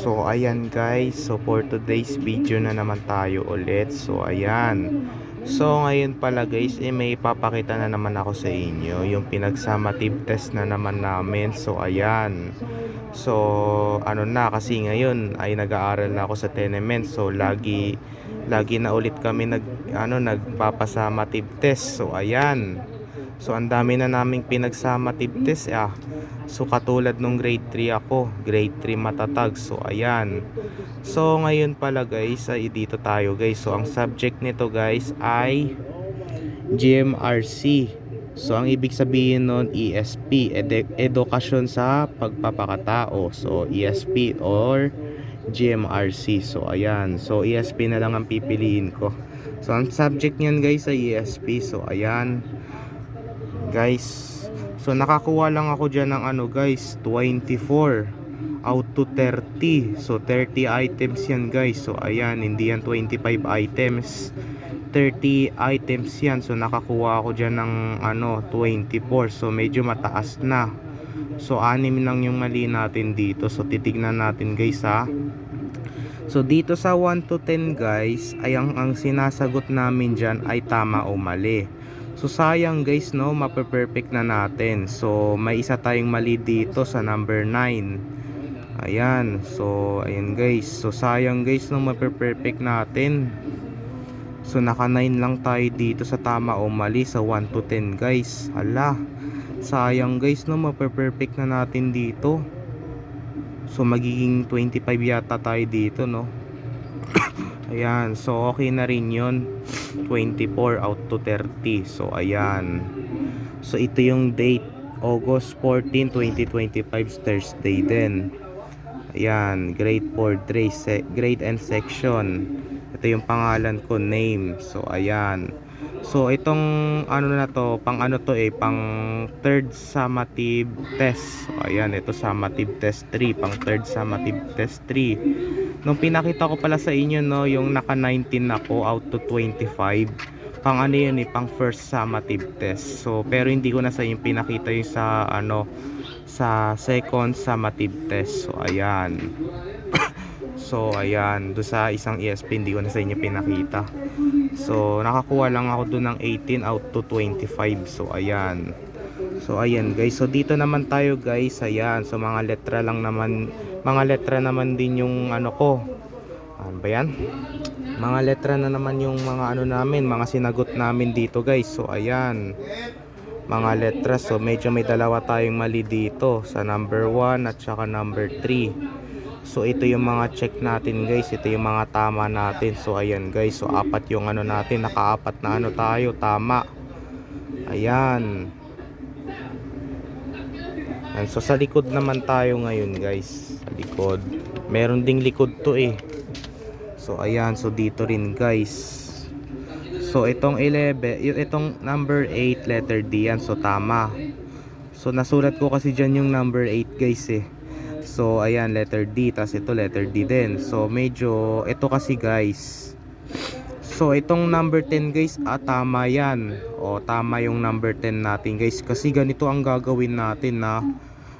So ayan guys, so for today's video na naman tayo ulit. So ayan. So ngayon pala guys, eh, may ipapakita na naman ako sa inyo yung pinagsamative test na naman namin. So ayan. So ano na kasi ngayon ay nag-aaral na ako sa tenement. So lagi lagi na ulit kami nag ano nagpapasamative test. So ayan. So ang dami na naming pinagsamative test ah. So katulad nung grade 3 ako, grade 3 matatag. So ayan. So ngayon pala guys, ay dito tayo guys. So ang subject nito guys ay GMRC. So ang ibig sabihin nun ESP, ed- edukasyon sa pagpapakatao. So ESP or GMRC. So ayan. So ESP na lang ang pipiliin ko. So ang subject niyan guys ay ESP. So ayan. Guys, So nakakuha lang ako dyan ng ano guys 24 out to 30 So 30 items yan guys. So ayan hindi yan 25 items. 30 items yan. So nakakuha ako dyan ng ano 24 So medyo mataas na. So anim lang yung mali natin dito. So titignan natin guys ha. So dito sa 1 to 10 guys ay ang, ang sinasagot namin dyan ay tama o mali So sayang guys no, mape-perfect na natin. So may isa tayong mali dito sa number 9. Ayan, so ayan guys. So sayang guys no, mape-perfect natin. So naka 9 lang tayo dito sa tama o mali sa 1 to 10 guys. Hala. Sayang guys no, mape-perfect na natin dito. So magiging 25 yata tayo dito no. Ayan, so okay na rin yun. 24 out to 30 So ayan. So ito yung date. August 14, 2025 Thursday din. Ayan, grade 4 grade, and section Ito yung pangalan ko, name So ayan So itong ano na to, pang ano to eh, pang third summative test So ayan, ito summative test 3 Pang third summative test 3 Nung pinakita ko pala sa inyo no, yung naka 19 ako out to 25. Pang ano yun eh, pang first summative test. So pero hindi ko na sa inyo pinakita yung sa ano sa second summative test. So ayan. So ayan, do sa isang ESP hindi ko na sa inyo pinakita. So nakakuha lang ako doon ng 18 out to 25. So ayan. So ayan guys, so dito naman tayo guys, ayan, so mga letra lang naman, mga letra naman din yung ano ko. Ano ba yan? Mga letra na naman yung mga ano namin, mga sinagot namin dito guys. So ayan, mga letra, so medyo may dalawa tayong mali dito sa number 1 at saka number 3. So ito yung mga check natin guys, ito yung mga tama natin. So ayan guys, so apat yung ano natin, nakaapat na ano tayo, tama. Ayan. Ayan, so sa likod naman tayo ngayon guys. Sa likod. Meron ding likod to eh. So ayan. So dito rin guys. So itong 11 yung Itong number 8 letter D yan. So tama. So nasulat ko kasi dyan yung number 8 guys eh So ayan letter D Tapos ito letter D din So medyo Ito kasi guys So itong number 10 guys, ah, tama yan. O tama yung number 10 natin guys. Kasi ganito ang gagawin natin na.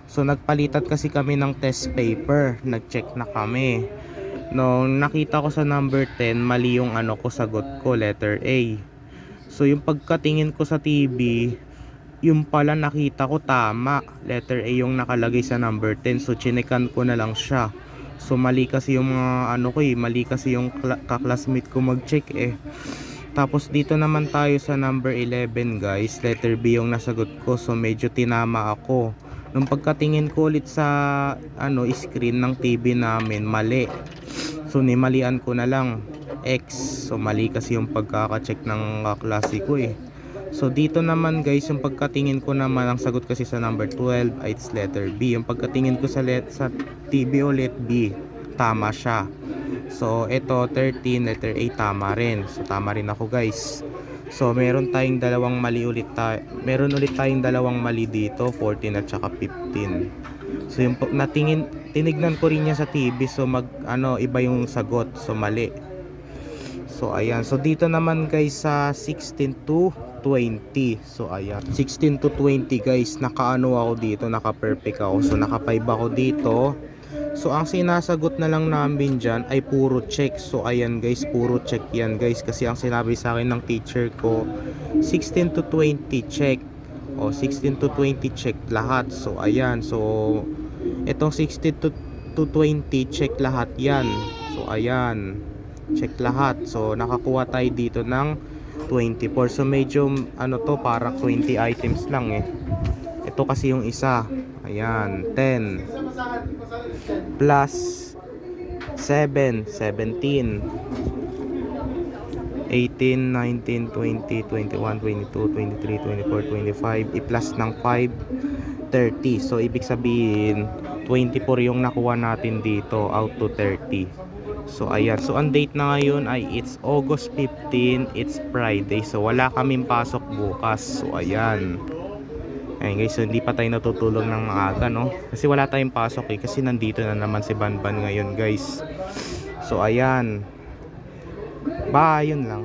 So nagpalitan kasi kami ng test paper. Nag-check na kami. Nung nakita ko sa number 10, mali yung ano ko sagot ko, letter A. So yung pagkatingin ko sa TV, yung pala nakita ko tama. Letter A yung nakalagay sa number 10. So chinekan ko na lang siya. So mali kasi yung mga ano ko eh, mali kasi yung kla- kaklasmate ko mag-check eh. Tapos dito naman tayo sa number 11 guys, letter B yung nasagot ko. So medyo tinama ako. Nung pagkatingin ko ulit sa ano screen ng TV namin, mali. So nimalian ko na lang X. So mali kasi yung pagkaka-check ng kaklase ko eh. So dito naman guys, yung pagkatingin ko naman ang sagot kasi sa number 12 ay it's letter B. Yung pagkatingin ko sa let sa TV ulit B, tama siya. So ito 13 letter A tama rin. So tama rin ako guys. So meron tayong dalawang mali ulit tayo. Meron ulit tayong dalawang mali dito, 14 at saka 15. So yung natingin tinignan ko rin niya sa TV so mag ano iba yung sagot. So mali. So ayan. So dito naman guys sa 16 to 20. So ayan. 16 to 20 guys. Nakaano ako dito. Naka perfect ako. So naka 5 ako dito. So ang sinasagot na lang namin dyan ay puro check. So ayan guys, puro check yan guys. Kasi ang sinabi sa akin ng teacher ko, 16 to 20 check. O 16 to 20 check lahat. So ayan, so itong 16 to, to 20 check lahat yan. So ayan, check lahat. So nakakuha tayo dito ng 24. So medyo ano to, parang 20 items lang eh. Ito kasi yung isa. Ayan, 10 plus 7, 17 18, 19, 20, 21, 22, 23, 24, 25 i-plus ng 5 30 so ibig sabihin 24 yung nakuha natin dito out to 30 so ayan. So ang date na ngayon ay it's August 15 it's Friday. So wala kaming pasok bukas. So ayan. Ayun guys, so hindi pa tayo natutulog ng maaga no? Kasi wala tayong pasok eh. Kasi nandito na naman si Banban ngayon guys. So ayan. Bye. Yun lang